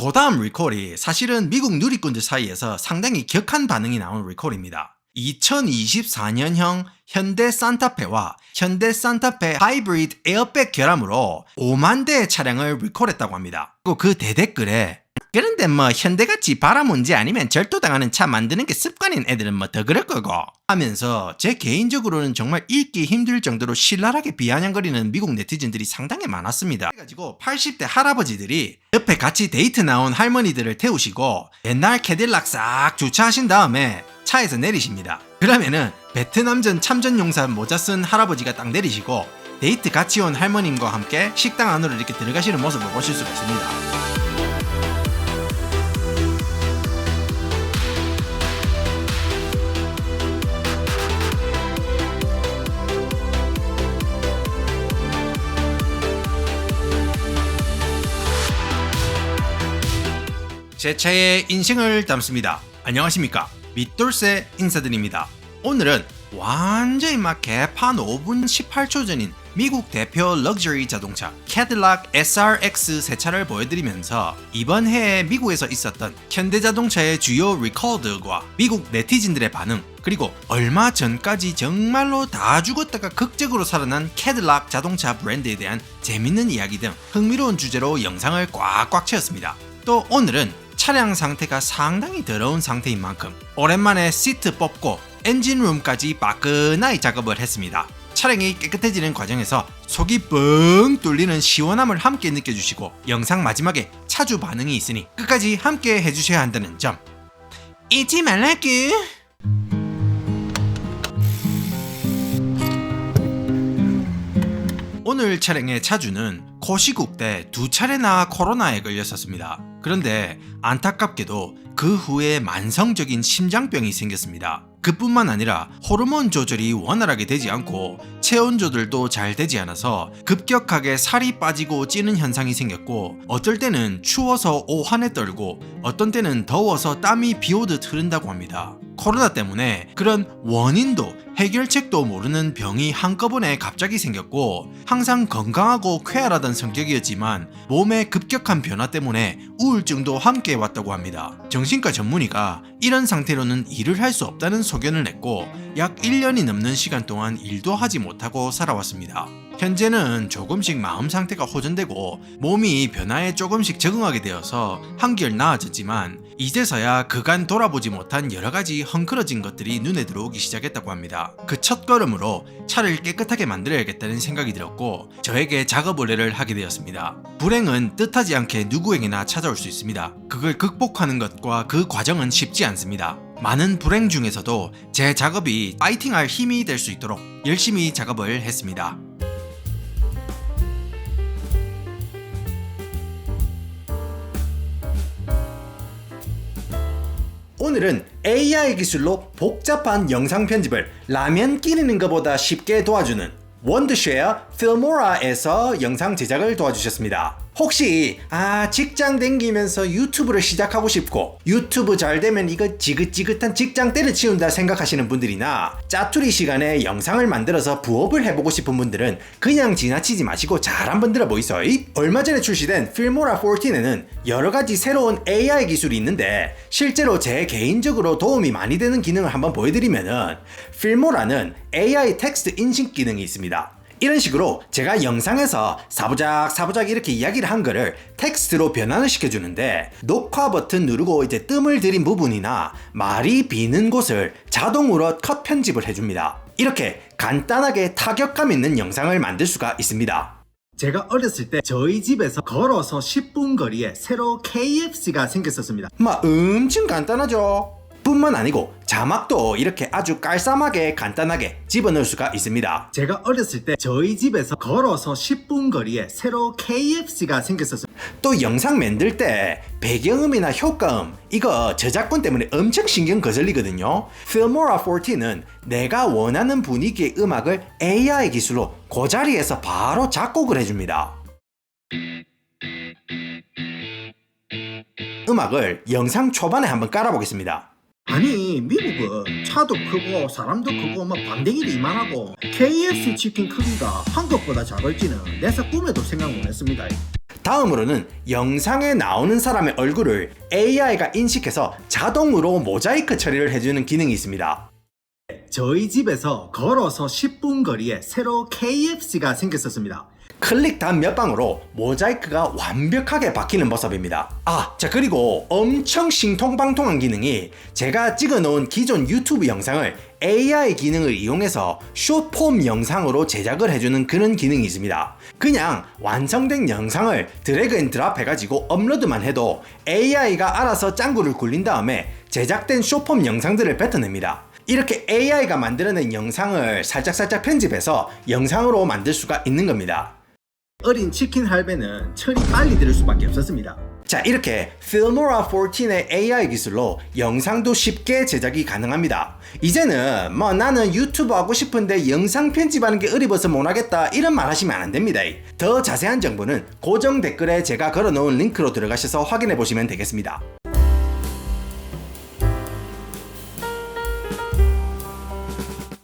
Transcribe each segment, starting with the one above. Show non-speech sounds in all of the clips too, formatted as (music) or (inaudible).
그 다음 리콜이 사실은 미국 누리꾼들 사이에서 상당히 격한 반응이 나온 리콜입니다. 2024년형 현대 산타페와 현대 산타페 하이브리드 에어백 결함으로 5만 대의 차량을 리콜했다고 합니다. 그리고 그 대댓글에 그런데 뭐 현대같이 바람 문제 아니면 절도당하는 차 만드는 게 습관인 애들은 뭐 더 그럴 거고 하면서 제 개인적으로는 정말 읽기 힘들 정도로 신랄하게 비아냥거리는 미국 네티즌들이 상당히 많았습니다. 그래가지고 80대 할아버지들이 옆에 같이 데이트 나온 할머니들을 태우시고 옛날 캐딜락 싹 주차하신 다음에 차에서 내리십니다. 그러면은 베트남전 참전용사 모자 쓴 할아버지가 딱 내리시고 데이트 같이 온 할머님과 함께 식당 안으로 이렇게 들어가시는 모습을 보실 수가 있습니다. 제 차의 인생을 담습니다. 안녕하십니까. 밑돌새 인사드립니다. 오늘은 완전히 막 개판 5분 18초 전인 미국 대표 럭셔리 자동차 캐딜락 SRX 새 차를 보여드리면서 이번 해에 미국에서 있었던 현대자동차의 주요 리콜들과 미국 네티즌들의 반응 그리고 얼마 전까지 정말로 다 죽었다가 극적으로 살아난 캐딜락 자동차 브랜드에 대한 재밌는 이야기 등 흥미로운 주제로 영상을 꽉꽉 채웠습니다. 또 오늘은 차량 상태가 상당히 더러운 상태인 만큼 오랜만에 시트 뽑고 엔진룸까지 빠끈하게 작업을 했습니다. 차량이 깨끗해지는 과정에서 속이 뻥 뚫리는 시원함을 함께 느껴주시고 영상 마지막에 차주 반응이 있으니 끝까지 함께 해주셔야 한다는 점 잊지 말라구 오늘 차량의 차주는 코시국 때 두 차례나 코로나에 걸렸었습니다. 그런데 안타깝게도 그 후에 만성적인 심장병이 생겼습니다. 그뿐만 아니라 호르몬 조절이 원활하게 되지 않고 체온 조절도 잘 되지 않아서 급격하게 살이 빠지고 찌는 현상이 생겼고 어떨 때는 추워서 오한에 떨고 어떤 때는 더워서 땀이 비오듯 흐른다고 합니다. 코로나 때문에 그런 원인도 해결책도 모르는 병이 한꺼번에 갑자기 생겼고 항상 건강하고 쾌활하던 성격이었지만 몸의 급격한 변화 때문에 우울증도 함께 왔다고 합니다. 정신과 전문의가 이런 상태로는 일을 할 수 없다는 소견을 냈고 약 1년이 넘는 시간 동안 일도 하지 못하고 살아왔습니다. 현재는 조금씩 마음 상태가 호전되고 몸이 변화에 조금씩 적응하게 되어서 한결 나아졌지만 이제서야 그간 돌아보지 못한 여러 가지 헝클어진 것들이 눈에 들어오기 시작했다고 합니다. 그 첫 걸음으로 차를 깨끗하게 만들어야겠다는 생각이 들었고 저에게 작업 의뢰를 하게 되었습니다. 불행은 뜻하지 않게 누구에게나 찾아올 수 있습니다. 그걸 극복하는 것과 그 과정은 쉽지 않습니다. 많은 불행 중에서도 제 작업이 파이팅할 힘이 될 수 있도록 열심히 작업을 했습니다. 오늘은 AI 기술로 복잡한 영상 편집을 라면 끼리는 것보다 쉽게 도와주는 원더쉐어 필모라에서 영상 제작을 도와주셨습니다. 혹시 아 직장 댕기면서 유튜브를 시작하고 싶고 유튜브 잘 되면 이거 지긋지긋한 직장 때려치운다 생각하시는 분들이나 짜투리 시간에 영상을 만들어서 부업을 해보고 싶은 분들은 그냥 지나치지 마시고 잘 한번 들어보이소 얼마 전에 출시된 필모라 14에는 여러 가지 새로운 AI 기술이 있는데 실제로 제 개인적으로 도움이 많이 되는 기능을 한번 보여드리면은 필모라는 AI 텍스트 인식 기능이 있습니다. 이런 식으로 제가 영상에서 사부작 사부작 이렇게 이야기를 한 거를 텍스트로 변환을 시켜주는데 녹화 버튼 누르고 이제 뜸을 들인 부분이나 말이 비는 곳을 자동으로 컷 편집을 해줍니다. 이렇게 간단하게 타격감 있는 영상을 만들 수가 있습니다. 제가 어렸을 때 저희 집에서 걸어서 10분 거리에 새로 KFC가 생겼었습니다. 막 엄청 간단하죠. 뿐만 아니고 자막도 이렇게 아주 깔쌈하게 간단하게 집어넣을 수가 있습니다. 제가 어렸을 때 저희 집에서 걸어서 10분 거리에 새로 KFC가 생겼었어요. 또 영상 만들 때 배경음이나 효과음 이거 저작권 때문에 엄청 신경 거슬리거든요. Filmora 14는 내가 원하는 분위기의 음악을 AI 기술로 그 자리에서 바로 작곡을 해줍니다. 음악을 영상 초반에 한번 깔아보겠습니다. 아니 미국은 차도 크고 사람도 크고 막 반댕이도 이만하고 KFC 치킨 크기가 한국보다 작을지는 내사 꿈에도 생각 못했습니다 다음으로는 영상에 나오는 사람의 얼굴을 AI가 인식해서 자동으로 모자이크 처리를 해주는 기능이 있습니다. 저희 집에서 걸어서 10분 거리에 새로 KFC가 생겼었습니다. 클릭 단 몇 방으로 모자이크가 완벽하게 박히는 모습입니다. 아, 자 그리고 엄청 신통방통한 기능이 제가 찍어놓은 기존 유튜브 영상을 AI 기능을 이용해서 숏폼 영상으로 제작을 해주는 그런 기능이 있습니다. 그냥 완성된 영상을 드래그 앤 드랍 해가지고 업로드만 해도 AI가 알아서 짱구를 굴린 다음에 제작된 숏폼 영상들을 뱉어냅니다. 이렇게 AI가 만들어낸 영상을 살짝살짝 편집해서 영상으로 만들 수가 있는 겁니다. 어린 치킨 할배는 철이 빨리 들을 수밖에 없었습니다. 자 이렇게 Filmora 14의 AI 기술로 영상도 쉽게 제작이 가능합니다. 이제는 뭐 나는 유튜브 하고 싶은데 영상 편집하는 게 어려워서 못하겠다 이런 말 하시면 안 됩니다. 더 자세한 정보는 고정 댓글에 제가 걸어놓은 링크로 들어가셔서 확인해 보시면 되겠습니다.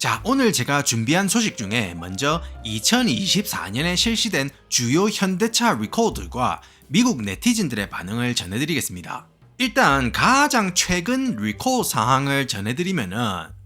자, 오늘 제가 준비한 소식 중에 먼저 2024년에 실시된 주요 현대차 리콜들과 미국 네티즌들의 반응을 전해드리겠습니다. 일단 가장 최근 리콜 사항을 전해드리면은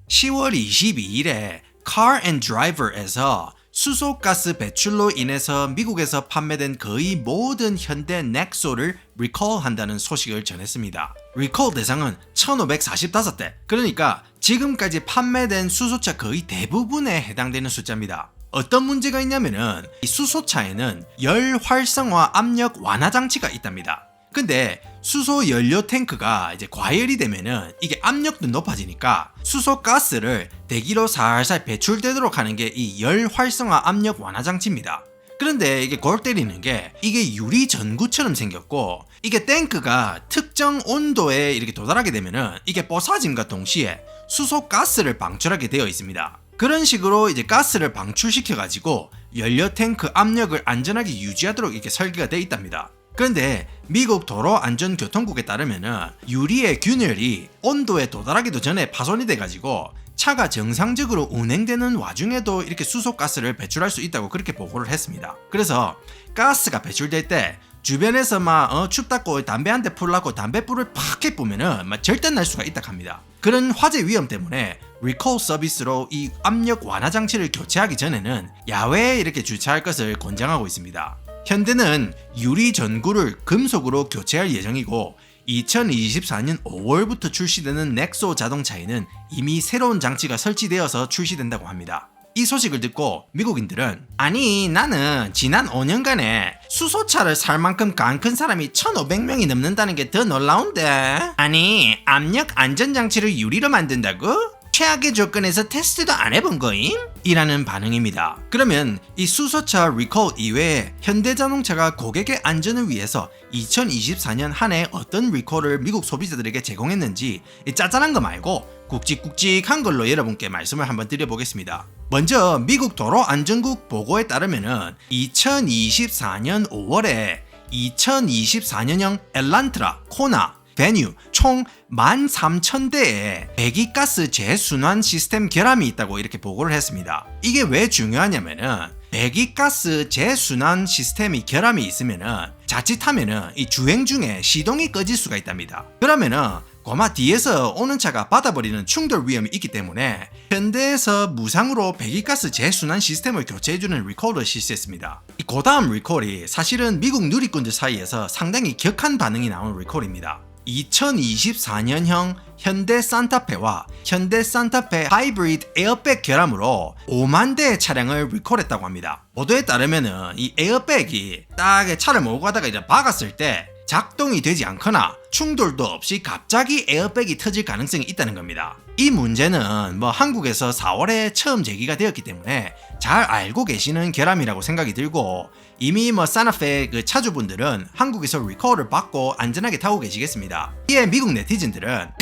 10월 22일에 Car and Driver에서 수소가스 배출로 인해서 미국에서 판매된 거의 모든 현대 넥소를 리콜한다는 소식을 전했습니다. 리콜 대상은 1545대. 그러니까 지금까지 판매된 수소차 거의 대부분에 해당되는 숫자입니다. 어떤 문제가 있냐면은 이 수소차에는 열 활성화 압력 완화 장치가 있답니다. 근데 수소 연료 탱크가 이제 과열이 되면은 이게 압력도 높아지니까 수소 가스를 대기로 살살 배출되도록 하는 게 이 열 활성화 압력 완화 장치입니다. 그런데 이게 골 때리는 게 이게 유리 전구처럼 생겼고 이게 탱크가 특정 온도에 이렇게 도달하게 되면은 이게 뽀사짐과 동시에 수소 가스를 방출하게 되어 있습니다. 그런 식으로 이제 가스를 방출시켜 가지고 연료 탱크 압력을 안전하게 유지하도록 이렇게 설계가 되어 있답니다. 그런데 미국 도로안전교통국에 따르면은 유리의 균열이 온도에 도달하기도 전에 파손이 돼가지고 차가 정상적으로 운행되는 와중에도 이렇게 수소가스를 배출할 수 있다고 그렇게 보고를 했습니다. 그래서 가스가 배출될 때 주변에서 막 어, 춥다고 담배 한 대 풀라고 담배불을 팍 해 보면은 막 절대 날 수가 있다 합니다. 그런 화재 위험 때문에 리콜 서비스로 이 압력 완화 장치를 교체하기 전에는 야외에 이렇게 주차할 것을 권장하고 있습니다. 현대는 유리 전구를 금속으로 교체할 예정이고 2024년 5월부터 출시되는 넥소 자동차에는 이미 새로운 장치가 설치되어서 출시된다고 합니다. 이 소식을 듣고 미국인들은 아니 나는 지난 5년간에 수소차를 살 만큼 간 큰 사람이 1500명이 넘는다는 게 더 놀라운데 아니 압력 안전장치를 유리로 만든다고? 최악의 조건에서 테스트도 안 해본 거임? 이라는 반응입니다. 그러면 이 수소차 리콜 이외에 현대자동차가 고객의 안전을 위해서 2024년 한 해 어떤 리콜을 미국 소비자들에게 제공했는지 이 짜잘한 거 말고 굵직굵직한 걸로 여러분께 말씀을 한번 드려보겠습니다. 먼저 미국 도로안전국 보고에 따르면은 2024년 5월에 2024년형 엘란트라, 코나, 베뉴 총 13,000대의 배기가스 재순환 시스템 결함이 있다고 이렇게 보고를 했습니다. 이게 왜 중요하냐면은 배기가스 재순환 시스템이 결함이 있으면은 자칫하면은 이 주행 중에 시동이 꺼질 수가 있답니다. 그러면은 고마 뒤에서 오는 차가 받아버리는 충돌 위험이 있기 때문에 현대에서 무상으로 배기가스 재순환 시스템을 교체해주는 리콜을 실시했습니다. 이 고다음 리콜이 사실은 미국 누리꾼들 사이에서 상당히 격한 반응이 나온 리콜입니다. 2024년형 현대 산타페와 현대 산타페 하이브리드 에어백 결함으로 5만 대의 차량을 리콜했다고 합니다. 보도에 따르면은 이 에어백이 딱 차를 몰고 가다가 이제 박았을 때 작동이 되지 않거나 충돌도 없이 갑자기 에어백이 터질 가능성이 있다는 겁니다. 이 문제는 뭐 한국에서 4월에 처음 제기가 되었기 때문에 잘 알고 계시는 결함이라고 생각이 들고 이미 뭐 사나페 그 차주분들은 한국에서 리콜을 받고 안전하게 타고 계시겠습니다. 이에 미국 네티즌들은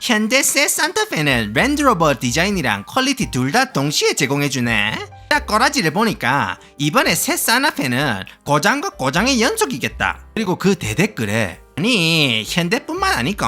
현대 새 산타페는 랜드로버 디자인이랑 퀄리티 둘 다 동시에 제공해주네. 딱 꼬라지를 보니까 이번에 새 산타페는 고장과 고장의 연속이겠다. 그리고 그 대댓글에 아니 현대뿐만 아니고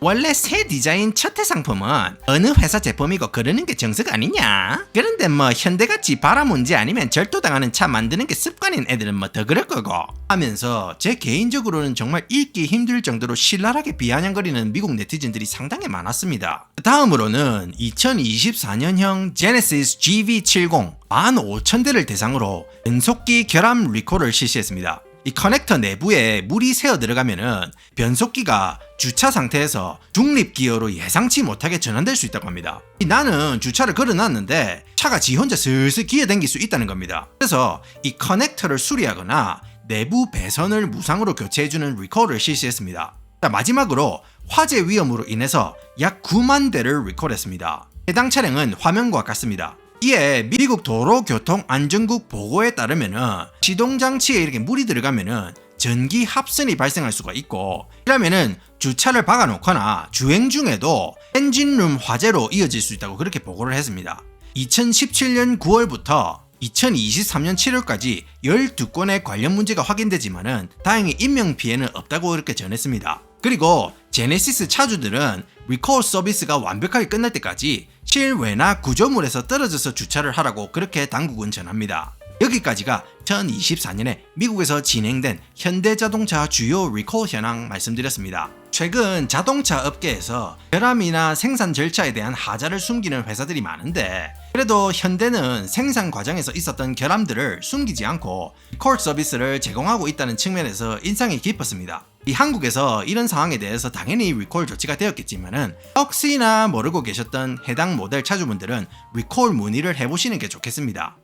원래 새 디자인 첫해 상품은 어느 회사 제품이고 그러는 게 정석 아니냐? 그런데 뭐 현대같이 바람 문제 아니면 절도당하는 차 만드는 게 습관인 애들은 뭐 더 그럴 거고 하면서 제 개인적으로는 정말 읽기 힘들 정도로 신랄하게 비아냥거리는 미국 네티즌들이 상당히 많았습니다. 다음으로는 2024년형 제네시스 GV70 15,000대를 대상으로 변속기 결함 리콜을 실시했습니다. 이 커넥터 내부에 물이 새어 들어가면은 변속기가 주차 상태에서 중립 기어로 예상치 못하게 전환될 수 있다고 합니다. 이 나는 주차를 걸어놨는데 차가 지 혼자 슬슬 기어댕길 수 있다는 겁니다. 그래서 이 커넥터를 수리하거나 내부 배선을 무상으로 교체해주는 리콜을 실시했습니다. 자, 마지막으로 화재 위험으로 인해서 약 9만 대를 리콜했습니다. 해당 차량은 화면과 같습니다. 이에 미국 도로교통안전국 보고에 따르면은 시동 장치에 이렇게 물이 들어가면은 전기 합선이 발생할 수가 있고 이러면은 주차를 박아놓거나 주행 중에도 엔진룸 화재로 이어질 수 있다고 그렇게 보고를 했습니다. 2017년 9월부터 2023년 7월까지 12건의 관련 문제가 확인되지만은 다행히 인명 피해는 없다고 이렇게 전했습니다. 그리고 제네시스 차주들은 리콜 서비스가 완벽하게 끝날 때까지 실외나 구조물에서 떨어져서 주차를 하라고 그렇게 당국은 전합니다. 여기까지가 2024년에 미국에서 진행된 현대자동차 주요 리콜 현황 말씀드렸습니다. 최근 자동차 업계에서 결함이나 생산 절차에 대한 하자를 숨기는 회사들이 많은데 그래도 현대는 생산 과정에서 있었던 결함들을 숨기지 않고 리콜 서비스를 제공하고 있다는 측면에서 인상이 깊었습니다. 이 한국에서 이런 상황에 대해서 당연히 리콜 조치가 되었겠지만은 혹시나 모르고 계셨던 해당 모델 차주분들은 리콜 문의를 해보시는 게 좋겠습니다.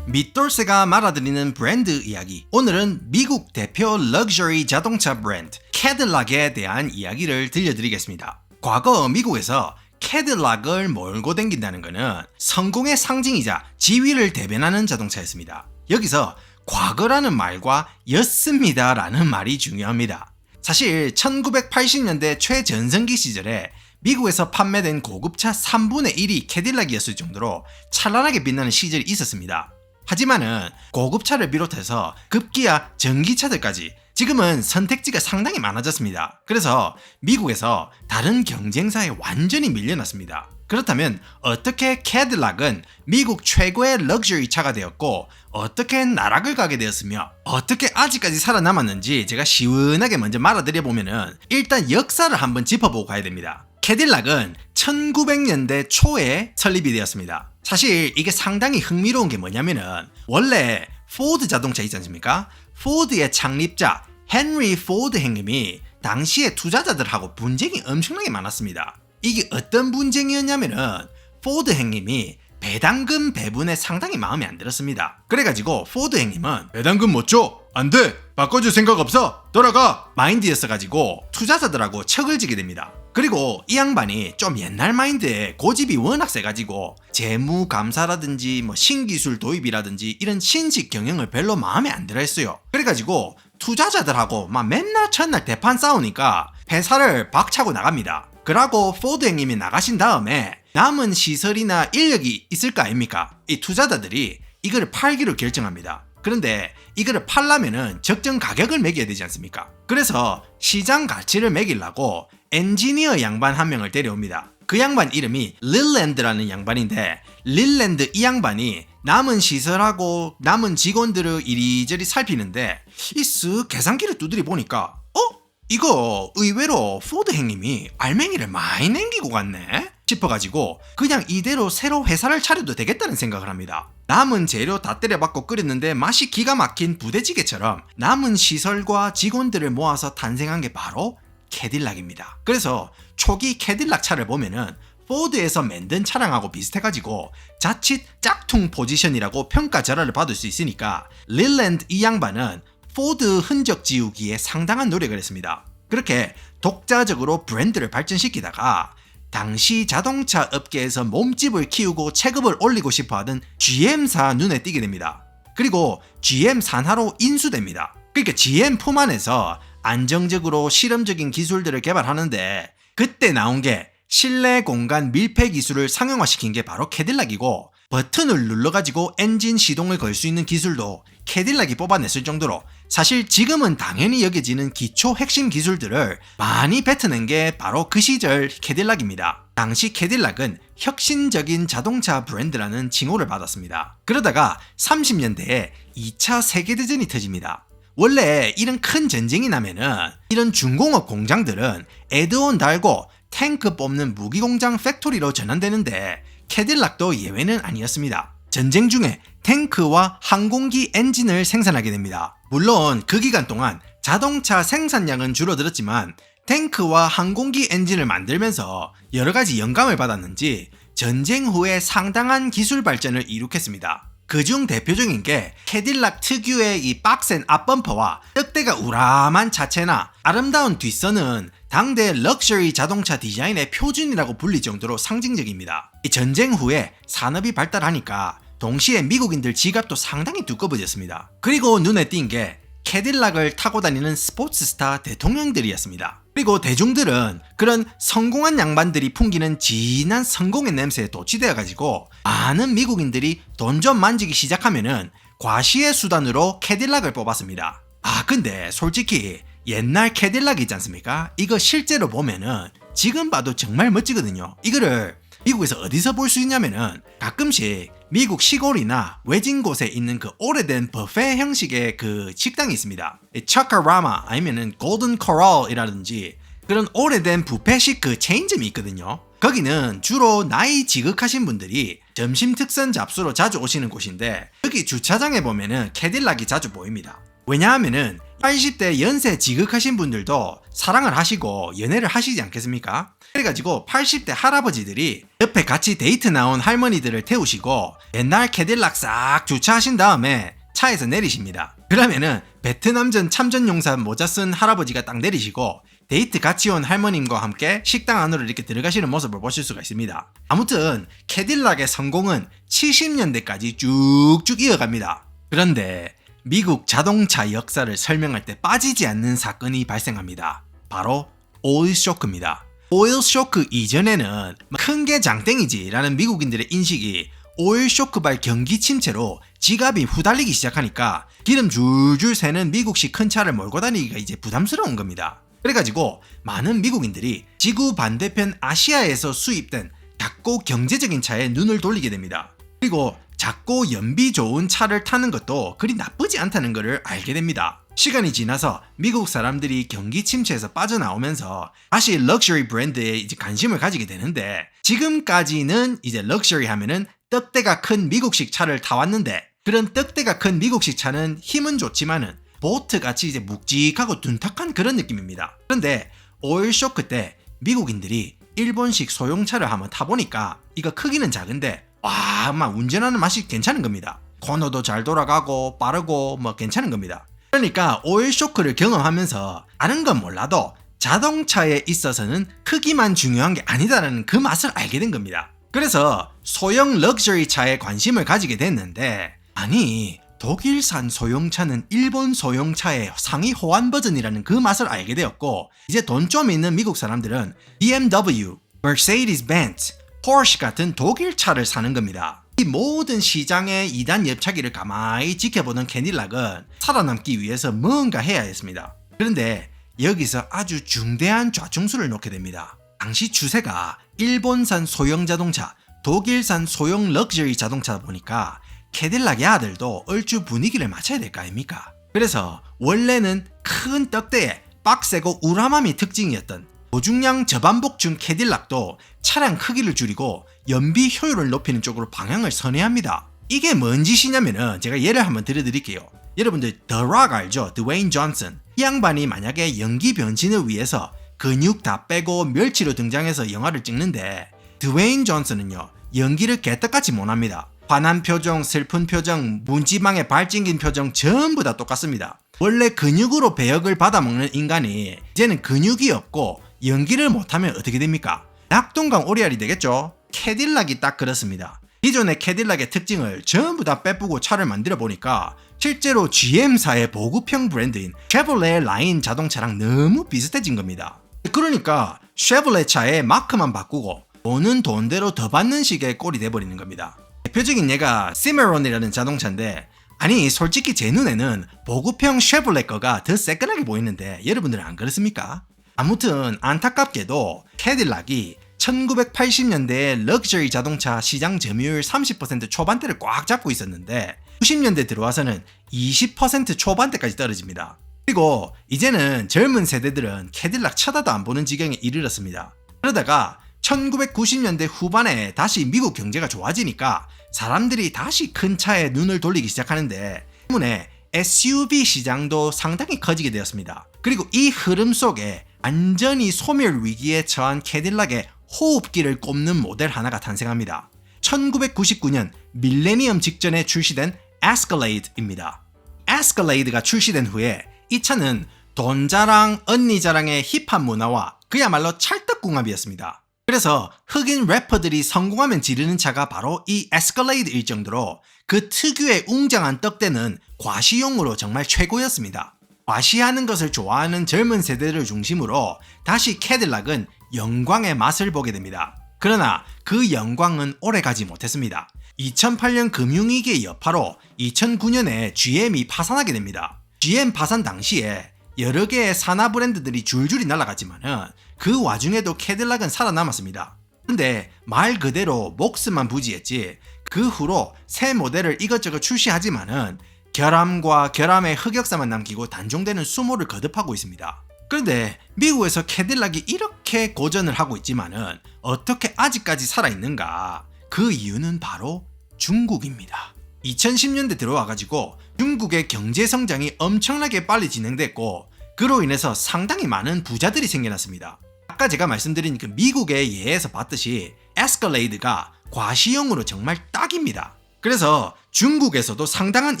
밑돌쇠가 말아들이는 브랜드 이야기. 오늘은 미국 대표 럭셔리 자동차 브랜드 캐딜락에 대한 이야기를 들려드리겠습니다. 과거 미국에서 캐딜락을 몰고 댕긴다는 것은 성공의 상징이자 지위를 대변하는 자동차였습니다. 여기서 과거라는 말과 였습니다 라는 말이 중요합니다. 사실 1980년대 최전성기 시절에 미국에서 판매된 고급차 3분의 1이 캐딜락이었을 정도로 찬란하게 빛나는 시절이 있었습니다. 하지만은 고급차를 비롯해서 급기야 전기차들까지 지금은 선택지가 상당히 많아졌습니다. 그래서 미국에서 다른 경쟁사에 완전히 밀려났습니다. 그렇다면 어떻게 캐딜락은 미국 최고의 럭셔리 차가 되었고 어떻게 나락을 가게 되었으며 어떻게 아직까지 살아남았는지 제가 시원하게 먼저 말아드려 보면은 일단 역사를 한번 짚어보고 가야 됩니다. 캐딜락은 1900년대 초에 설립이 되었습니다. 사실 이게 상당히 흥미로운 게 뭐냐면은 원래 포드 자동차 있지 않습니까? 포드의 창립자 헨리 포드 형님이 당시에 투자자들하고 분쟁이 엄청나게 많았습니다. 이게 어떤 분쟁이었냐면은 포드 형님이 배당금 배분에 상당히 마음에 안 들었습니다. 그래가지고 포드 형님은 배당금 못 줘? 안 돼! 바꿔줄 생각 없어! 돌아가! 마인드였어가지고 투자자들하고 척을 지게 됩니다. 그리고 이 양반이 좀 옛날 마인드에 고집이 워낙 세가지고 재무 감사라든지 뭐 신기술 도입이라든지 이런 신식 경영을 별로 마음에 안 들어 했어요. 그래가지고 투자자들하고 막 맨날 첫날 대판 싸우니까 회사를 박차고 나갑니다. 그러고 포드 형님이 나가신 다음에 남은 시설이나 인력이 있을 거 아닙니까? 이 투자자들이 이거를 팔기로 결정합니다. 그런데 이거를 팔려면은 적정 가격을 매겨야 되지 않습니까? 그래서 시장 가치를 매기려고 엔지니어 양반 한 명을 데려옵니다. 그 양반 이름이 릴랜드라는 양반인데 릴랜드 이 양반이 남은 시설하고 남은 직원들을 이리저리 살피는데 이 쓱 계산기를 두드리 보니까 어? 이거 의외로 포드 형님이 알맹이를 많이 남기고 갔네? 싶어가지고 그냥 이대로 새로 회사를 차려도 되겠다는 생각을 합니다. 남은 재료 다 때려박고 끓였는데 맛이 기가 막힌 부대찌개처럼 남은 시설과 직원들을 모아서 탄생한 게 바로 캐딜락입니다. 그래서 초기 캐딜락 차를 보면은 포드에서 만든 차량하고 비슷해가지고 자칫 짝퉁 포지션이라고 평가 절하를 받을 수 있으니까 릴랜드 이 양반은 포드 흔적 지우기에 상당한 노력을 했습니다. 그렇게 독자적으로 브랜드를 발전시키다가 당시 자동차 업계에서 몸집을 키우고 체급을 올리고 싶어 하던 GM사 눈에 띄게 됩니다. 그리고 GM 산하로 인수됩니다. 그러니까 GM 품 안에서 안정적으로 실험적인 기술들을 개발하는데 그때 나온 게 실내 공간 밀폐 기술을 상용화시킨 게 바로 캐딜락이고 버튼을 눌러가지고 엔진 시동을 걸 수 있는 기술도 캐딜락이 뽑아냈을 정도로 사실 지금은 당연히 여겨지는 기초 핵심 기술들을 많이 뱉어낸 게 바로 그 시절 캐딜락입니다. 당시 캐딜락은 혁신적인 자동차 브랜드라는 칭호를 받았습니다. 그러다가 30년대에 2차 세계대전이 터집니다. 원래 이런 큰 전쟁이 나면은 이런 중공업 공장들은 에드온 달고 탱크 뽑는 무기 공장 팩토리로 전환되는데 캐딜락도 예외는 아니었습니다. 전쟁 중에 탱크와 항공기 엔진을 생산하게 됩니다. 물론 그 기간 동안 자동차 생산량은 줄어들었지만 탱크와 항공기 엔진을 만들면서 여러 가지 영감을 받았는지 전쟁 후에 상당한 기술 발전을 이룩했습니다. 그중 대표적인 게 캐딜락 특유의 이 빡센 앞범퍼와 떡대가 우람한 차체나 아름다운 뒷선은 당대 럭셔리 자동차 디자인의 표준이라고 불릴 정도로 상징적입니다. 이 전쟁 후에 산업이 발달하니까 동시에 미국인들 지갑도 상당히 두꺼워졌습니다. 그리고 눈에 띈 게 캐딜락을 타고 다니는 스포츠 스타 대통령들이었습니다. 그리고 대중들은 그런 성공한 양반들이 풍기는 진한 성공의 냄새에 도취되어 가지고 많은 미국인들이 돈 좀 만지기 시작하면은 과시의 수단으로 캐딜락을 뽑았습니다. 아 근데 솔직히 옛날 캐딜락 있지 않습니까? 이거 실제로 보면은 지금 봐도 정말 멋지거든요. 이거를 미국에서 어디서 볼 수 있냐면은 가끔씩 미국 시골이나 외진 곳에 있는 그 오래된 버페 형식의 그 식당이 있습니다. 차카라마 아니면은 골든 코럴이라든지 그런 오래된 부페식 그 체인점이 있거든요. 거기는 주로 나이 지극하신 분들이 점심 특선 잡수로 자주 오시는 곳인데 여기 주차장에 보면은 캐딜락이 자주 보입니다. 왜냐하면은 80대 연세 지극하신 분들도 사랑을 하시고 연애를 하시지 않겠습니까? 그래가지고 80대 할아버지들이 옆에 같이 데이트 나온 할머니들을 태우시고 옛날 캐딜락 싹 주차하신 다음에 차에서 내리십니다. 그러면은 베트남전 참전용사 모자 쓴 할아버지가 딱 내리시고 데이트 같이 온 할머님과 함께 식당 안으로 이렇게 들어가시는 모습을 보실 수가 있습니다. 아무튼 캐딜락의 성공은 70년대까지 쭉쭉 이어갑니다. 그런데 미국 자동차 역사를 설명할 때 빠지지 않는 사건이 발생합니다. 바로 오일 쇼크입니다. 오일 쇼크 이전에는 큰 게 장땡이지 라는 미국인들의 인식이 오일 쇼크발 경기 침체로 지갑이 후달리기 시작하니까 기름 줄줄 새는 미국식 큰 차를 몰고 다니기가 이제 부담스러운 겁니다. 그래가지고 많은 미국인들이 지구 반대편 아시아에서 수입된 작고 경제적인 차에 눈을 돌리게 됩니다. 그리고 작고 연비 좋은 차를 타는 것도 그리 나쁘지 않다는 것을 알게 됩니다. 시간이 지나서 미국 사람들이 경기 침체에서 빠져나오면서 다시 럭셔리 브랜드에 이제 관심을 가지게 되는데 지금까지는 이제 럭셔리 하면은 떡대가 큰 미국식 차를 타왔는데 그런 떡대가 큰 미국식 차는 힘은 좋지만은 보트 같이 이제 묵직하고 둔탁한 그런 느낌입니다. 그런데 오일 쇼크 때 미국인들이 일본식 소형차를 한번 타보니까 이거 크기는 작은데 와, 막 운전하는 맛이 괜찮은 겁니다. 코너도 잘 돌아가고 빠르고 뭐 괜찮은 겁니다. 그러니까 오일 쇼크를 경험하면서 아는 건 몰라도 자동차에 있어서는 크기만 중요한 게 아니다라는 그 맛을 알게 된 겁니다. 그래서 소형 럭셔리 차에 관심을 가지게 됐는데 아니 독일산 소형차는 일본 소형차의 상위 호환 버전이라는 그 맛을 알게 되었고 이제 돈 좀 있는 미국 사람들은 BMW, Mercedes-Benz, Porsche 같은 독일 차를 사는 겁니다. 이 모든 시장의 2단 옆차기를 가만히 지켜보는 캐딜락은 살아남기 위해서 뭔가 해야 했습니다. 그런데 여기서 아주 중대한 좌충수를 놓게 됩니다. 당시 추세가 일본산 소형 자동차, 독일산 소형 럭셔리 자동차다 보니까 캐딜락의 아들도 얼추 분위기를 맞춰야 될 거 아닙니까? 그래서 원래는 큰 떡대에 빡세고 우람함이 특징이었던 고중량 저반복중 캐딜락도 차량 크기를 줄이고 연비 효율을 높이는 쪽으로 방향을 선회합니다. 이게 뭔 짓이냐면은 제가 예를 한번 들어드릴게요. 여러분들 더락 알죠? 드웨인 존슨. 이 양반이 만약에 연기 변신을 위해서 근육 다 빼고 멸치로 등장해서 영화를 찍는데 드웨인 존슨은요 연기를 개떡같이 못합니다. 화난 표정, 슬픈 표정, 문지방에 발찡긴 표정 전부 다 똑같습니다. 원래 근육으로 배역을 받아먹는 인간이 이제는 근육이 없고 연기를 못하면 어떻게 됩니까? 낙동강 오리알이 되겠죠? 캐딜락이 딱 그렇습니다. 기존의 캐딜락의 특징을 전부 다 빼쁘고 차를 만들어 보니까 실제로 GM사의 보급형 브랜드인 쉐볼레 라인 자동차랑 너무 비슷해진 겁니다. 그러니까 쉐볼레 차의 마크만 바꾸고 돈은 돈대로 더 받는 식의 꼴이 돼버리는 겁니다. 대표적인 예가 시메론이라는 자동차인데 아니 솔직히 제 눈에는 보급형 쉐볼레 거가 더 새끈하게 보이는데 여러분들은 안 그렇습니까? 아무튼 안타깝게도 캐딜락이 1980년대에 럭셔리 자동차 시장 점유율 30% 초반대를 꽉 잡고 있었는데 90년대 들어와서는 20% 초반대까지 떨어집니다. 그리고 이제는 젊은 세대들은 캐딜락 쳐다도 안 보는 지경에 이르렀습니다. 그러다가 1990년대 후반에 다시 미국 경제가 좋아지니까 사람들이 다시 큰 차에 눈을 돌리기 시작하는데 때문에 SUV 시장도 상당히 커지게 되었습니다. 그리고 이 흐름 속에 완전히 소멸 위기에 처한 캐딜락의 호흡기를 꼽는 모델 하나가 탄생합니다. 1999년 밀레니엄 직전에 출시된 에스컬레이드입니다. 에스컬레이드가 출시된 후에 이 차는 돈 자랑, 언니 자랑의 힙합 문화와 그야말로 찰떡궁합이었습니다. 그래서 흑인 래퍼들이 성공하면 지르는 차가 바로 이 에스컬레이드일 정도로 그 특유의 웅장한 떡대는 과시용으로 정말 최고였습니다. 과시하는 것을 좋아하는 젊은 세대를 중심으로 다시 캐딜락은 영광의 맛을 보게 됩니다. 그러나 그 영광은 오래 가지 못했습니다. 2008년 금융위기의 여파로 2009년에 GM이 파산하게 됩니다. GM 파산 당시에 여러 개의 산하 브랜드들이 줄줄이 날아갔지만은 그 와중에도 캐딜락은 살아남았습니다. 근데 말 그대로 목숨만 부지했지 그 후로 새 모델을 이것저것 출시하지만은 결함과 결함의 흑역사만 남기고 단종되는 수모를 거듭하고 있습니다. 그런데 미국에서 캐딜락이 이렇게 고전을 하고 있지만은 어떻게 아직까지 살아있는가? 그 이유는 바로 중국입니다. 2010년대 들어와가지고 중국의 경제 성장이 엄청나게 빨리 진행됐고 그로 인해서 상당히 많은 부자들이 생겨났습니다. 아까 제가 말씀드린 그 미국의 예에서 봤듯이 에스컬레이드가 과시용으로 정말 딱입니다. 그래서 중국에서도 상당한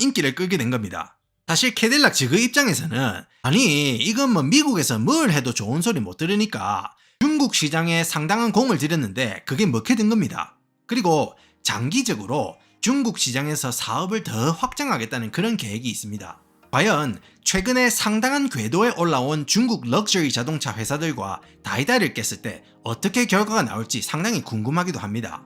인기를 끌게 된 겁니다. 사실 캐딜락 지그 입장에서는 아니 이건 뭐 미국에서 뭘 해도 좋은 소리 못 들으니까 중국 시장에 상당한 공을 들였는데 그게 먹게 된 겁니다. 그리고 장기적으로 중국 시장에서 사업을 더 확장하겠다는 그런 계획이 있습니다. 과연 최근에 상당한 궤도에 올라온 중국 럭셔리 자동차 회사들과 다이다를 깼을 때 어떻게 결과가 나올지 상당히 궁금하기도 합니다.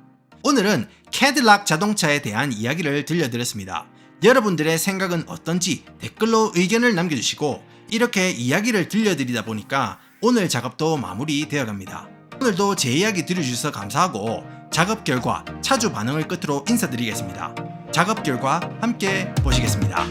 오늘은 캐딜락 자동차에 대한 이야기를 들려드렸습니다. 여러분들의 생각은 어떤지 댓글로 의견을 남겨주시고 이렇게 이야기를 들려드리다 보니까 오늘 작업도 마무리되어 갑니다. 오늘도 제 이야기 들어주셔서 감사하고 작업 결과 차주 반응을 끝으로 인사드리겠습니다. 작업 결과 함께 보시겠습니다.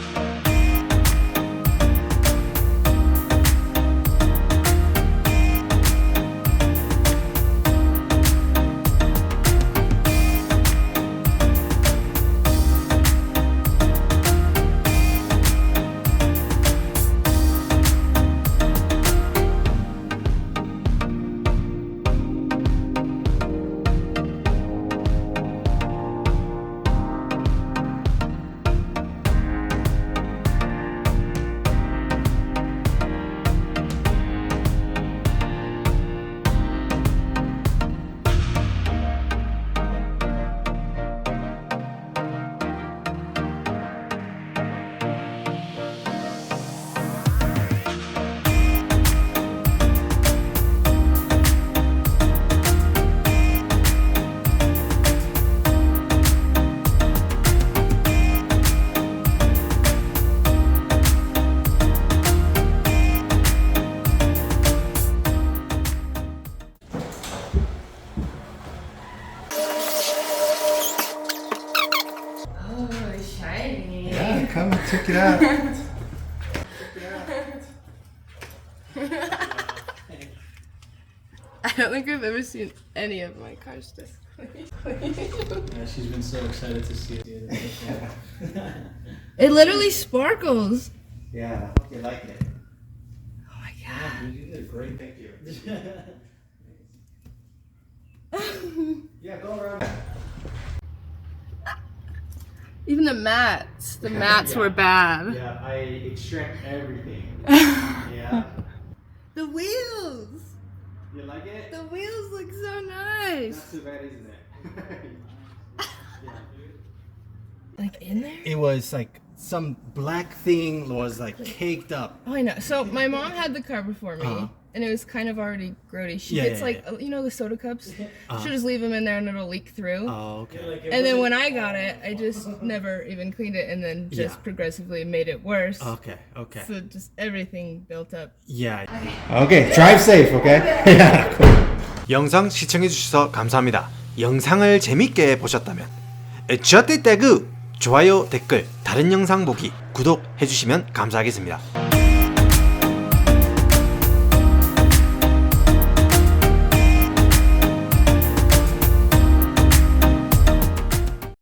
Check it out. (laughs) I don't think I've ever seen any of my cars this clean. Yeah, she's been so excited to see it. it literally sparkles. Yeah, I hope you like it. Oh my god. Dude, you did a great. Thank (laughs) you. Yeah, go around. Even the mats. The mats were bad. Yeah, I extract everything. (laughs) yeah. The wheels. You like it? The wheels look so nice. Not too bad, isn't it? (laughs) Like in there? it was like some black thing was like caked up. Oh, I know. So my mom had the car before me, Uh-huh. And it was kind of already grody. She Yeah, gets yeah, like uh, you know the soda cups. She'll just leave them in there and it'll leak through. Oh, okay. and then when I got it, I just never even cleaned it, and then just Yeah. progressively made it worse. Okay, okay. So just everything built up. Yeah. Okay, drive safe, okay? yeah, cool. 영상 시청해 주셔서 감사합니다. 영상을 재밌게 보셨다면 저때 태그 좋아요, 댓글, 다른 영상 보기, 구독해 주시면 감사하겠습니다.